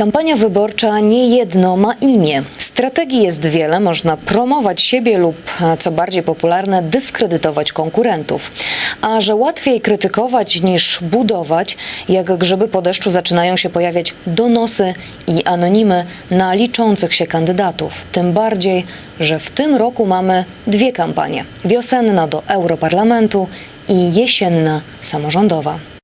Kampania wyborcza nie jedno ma imię. Strategii jest wiele, można promować siebie lub, e, co bardziej popularne, dyskredytować konkurentów. A że łatwiej krytykować niż budować, jak grzyby po deszczu zaczynają się pojawiać donosy i anonimy na liczących się kandydatów. Tym bardziej, że w tym roku mamy dwie kampanie: wiosenna do Europarlamentu i jesienna samorządowa.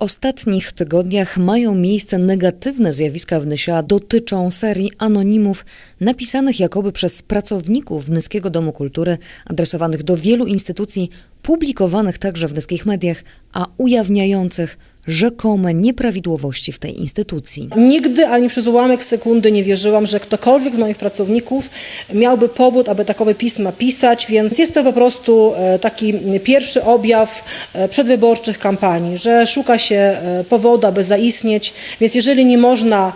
Ostatnich tygodniach mają miejsce negatywne zjawiska w Nysie, a dotyczą serii anonimów napisanych jakoby przez pracowników Nyskiego Domu Kultury, adresowanych do wielu instytucji, publikowanych także w nyskich mediach, a ujawniających rzekome nieprawidłowości w tej instytucji. Nigdy ani przez ułamek sekundy nie wierzyłam, że ktokolwiek z moich pracowników miałby powód, aby takowe pisma pisać, więc jest to po prostu e, taki pierwszy objaw e, przedwyborczych kampanii, że szuka się e, powodu, aby zaistnieć, więc jeżeli nie można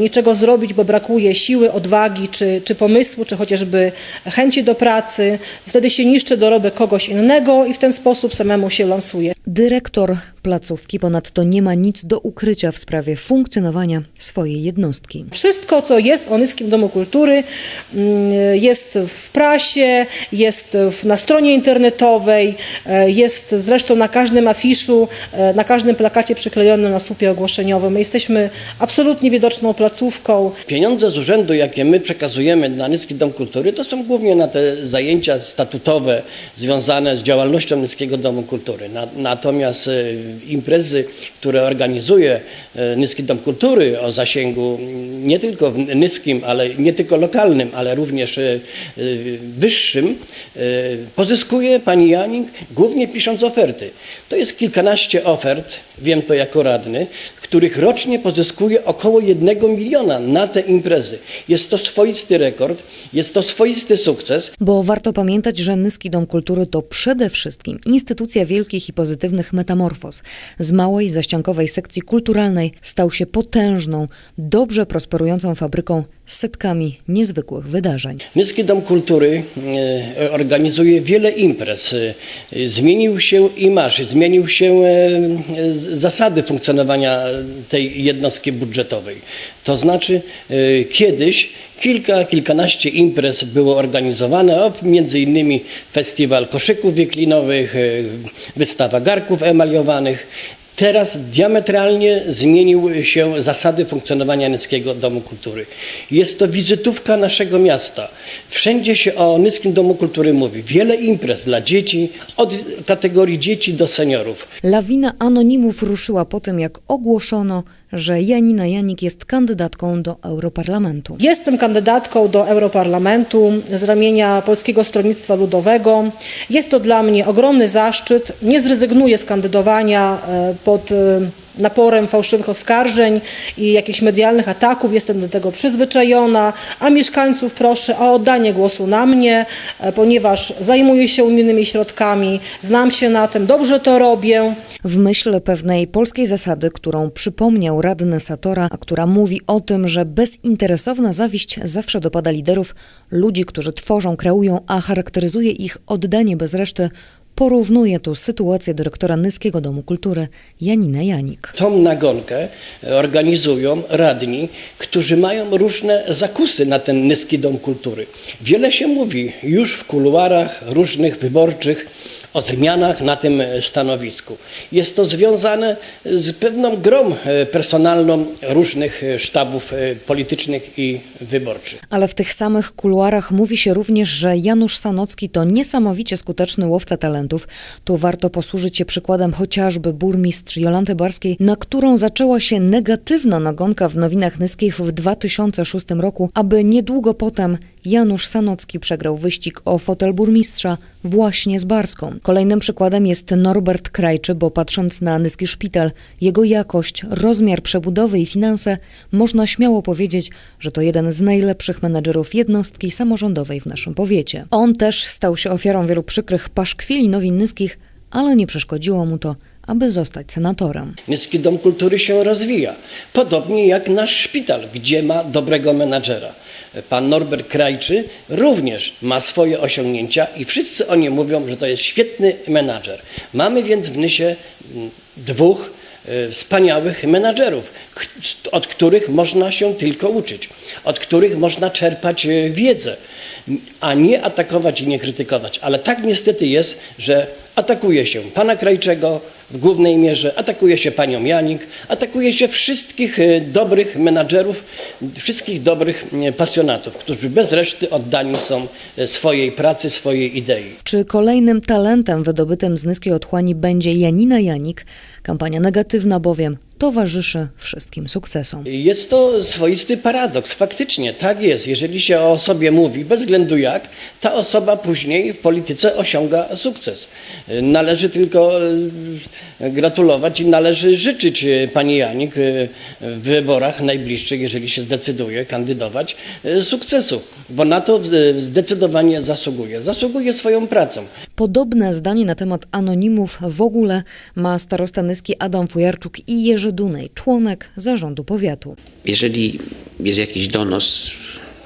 niczego zrobić, bo brakuje siły, odwagi, czy, czy pomysłu, czy chociażby chęci do pracy, wtedy się niszczy dorobek kogoś innego i w ten sposób samemu się lansuje. Dyrektor placówki ponadto nie ma nic do ukrycia w sprawie funkcjonowania swojej jednostki. Wszystko, co jest o Nyskim Domu Kultury, mm, jest w prasie, jest na stronie internetowej, e, jest zresztą na każdym afiszu, e, na każdym plakacie przyklejonym na słupie ogłoszeniowym. My jesteśmy absolutnie widoczną placówką. Pieniądze z urzędu, jakie my przekazujemy na Nyski Dom Kultury, to są głównie na te zajęcia statutowe związane z działalnością Nyskiego Domu Kultury. Na, natomiast e, imprezy, które organizuje e, Nyski Dom Kultury o zasięgu nie tylko Nyskim, ale nie tylko lokalnym, ale również e, e, wyższym, pozyskuje pani Janik głównie pisząc oferty. To jest kilkanaście ofert, wiem to jako radny, których rocznie pozyskuje około jednego miliona na te imprezy. Jest to swoisty rekord, jest to swoisty sukces. Bo warto pamiętać, że Nyski Dom Kultury to przede wszystkim instytucja wielkich i pozytywnych metamorfoz. Z małej, zaściankowej sekcji kulturalnej stał się potężną, dobrze prosperującą fabryką z setkami niezwykłych wydarzeń. Miejski Dom Kultury e, organizuje wiele imprez. E, Zmienił się imaż, zmienił się e, zasady funkcjonowania tej jednostki budżetowej. To znaczy kiedyś kilka, kilkanaście imprez było organizowane, między innymi festiwal koszyków wiklinowych, e, wystawa garków emaliowanych. Teraz diametralnie zmieniły się zasady funkcjonowania Nyskiego Domu Kultury. Jest to wizytówka naszego miasta. Wszędzie się o Nyskim Domu Kultury mówi. Wiele imprez dla dzieci, od kategorii dzieci do seniorów. Lawina anonimów ruszyła po tym, jak ogłoszono, że Janina Janik jest kandydatką do Europarlamentu. Jestem kandydatką do Europarlamentu z ramienia Polskiego Stronnictwa Ludowego. Jest to dla mnie ogromny zaszczyt. Nie zrezygnuję z kandydowania e, pod e, naporem fałszywych oskarżeń i jakichś medialnych ataków. Jestem do tego przyzwyczajona, a mieszkańców proszę o oddanie głosu na mnie, e, ponieważ zajmuję się unijnymi środkami, znam się na tym, dobrze to robię. W myśl pewnej polskiej zasady, którą przypomniał radny Satora, a która mówi o tym, że bezinteresowna zawiść zawsze dopada liderów, ludzi, którzy tworzą, kreują, a charakteryzuje ich oddanie bez reszty, porównuje tu sytuację dyrektora Nyskiego Domu Kultury Janina Janik. Tą nagonkę organizują radni, którzy mają różne zakusy na ten Nyski Dom Kultury. Wiele się mówi już w kuluarach różnych wyborczych o zmianach na tym stanowisku. Jest to związane z pewną grą e, personalną różnych e, sztabów e, politycznych i wyborczych. Ale w tych samych kuluarach mówi się również, że Janusz Sanocki to niesamowicie skuteczny łowca talentów. Tu warto posłużyć się przykładem chociażby burmistrz Jolanty Barskiej, na którą zaczęła się negatywna nagonka w nowinach nyskich w 2006 roku, aby niedługo potem Janusz Sanocki przegrał wyścig o fotel burmistrza właśnie z Barską. Kolejnym przykładem jest Norbert Krajczy, bo patrząc na nyski szpital, jego jakość, rozmiar przebudowy i finanse, można śmiało powiedzieć, że to jeden z najlepszych menedżerów jednostki samorządowej w naszym powiecie. On też stał się ofiarą wielu przykrych paszkwili nowin nyskich, ale nie przeszkodziło mu to, aby zostać senatorem. Miejski Dom Kultury się rozwija. Podobnie jak nasz szpital, gdzie ma dobrego menadżera. Pan Norbert Krajczy również ma swoje osiągnięcia i wszyscy o nim mówią, że to jest świetny menadżer. Mamy więc w Nysie mm, dwóch e, wspaniałych menadżerów, od których można się tylko uczyć, od których można czerpać e, wiedzę, a nie atakować i nie krytykować. Ale tak niestety jest, że atakuje się pana Krajczego w głównej mierze, atakuje się panią Janik, atakuje się wszystkich e, dobrych menadżerów, wszystkich dobrych pasjonatów, którzy bez reszty oddani są e, swojej pracy, swojej idei. Czy kolejnym talentem wydobytym z Nyskiej Otchłani będzie Janina Janik? Kampania negatywna bowiem towarzyszy wszystkim sukcesom. Jest to swoisty paradoks. Faktycznie tak jest. Jeżeli się o osobie mówi, bez względu jak, ta osoba później w polityce osiąga sukces. Należy tylko e, gratulować i należy życzyć e, pani Janik e, w wyborach najbliższych, jeżeli się zdecyduje kandydować, sukcesu, bo na to zdecydowanie zasługuje. Zasługuje swoją pracą. Podobne zdanie na temat anonimów w ogóle ma starosta Nyski Adam Fujarczuk i Jerzy Dunej, członek zarządu powiatu. Jeżeli jest jakiś donos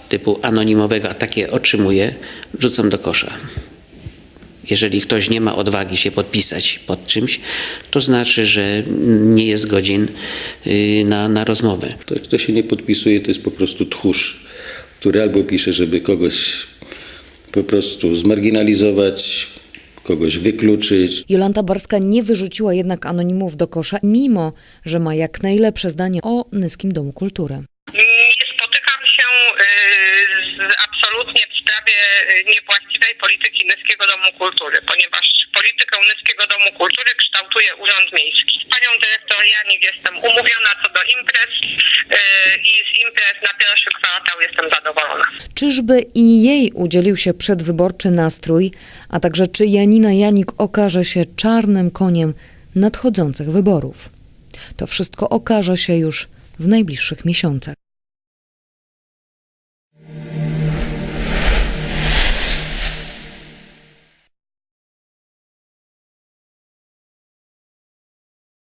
typu anonimowego, a takie otrzymuję, rzucam do kosza. Jeżeli ktoś nie ma odwagi się podpisać pod czymś, to znaczy, że nie jest godzien y, na, na rozmowę. To, kto się nie podpisuje, to jest po prostu tchórz, który albo pisze, żeby kogoś po prostu zmarginalizować, kogoś wykluczyć, Jolanta Barska nie wyrzuciła jednak anonimów do kosza, mimo że ma jak najlepsze zdanie o Nyskim Domu Kultury. Nie spotykam się y, z, absolutnie w sprawie y, niewłaściwej polityki Nyskiego Domu Kultury, ponieważ politykę Nyskiego Domu Kultury kształtuje Urząd Miejski. Z panią dyrektor Janik jestem umówiona co do imprez y, i z imprez na pierwszy kwartał jestem zadowolona. Czyżby i jej udzielił się przedwyborczy nastrój, a także czy Janina Janik okaże się czarnym koniem nadchodzących wyborów? To wszystko okaże się już w najbliższych miesiącach.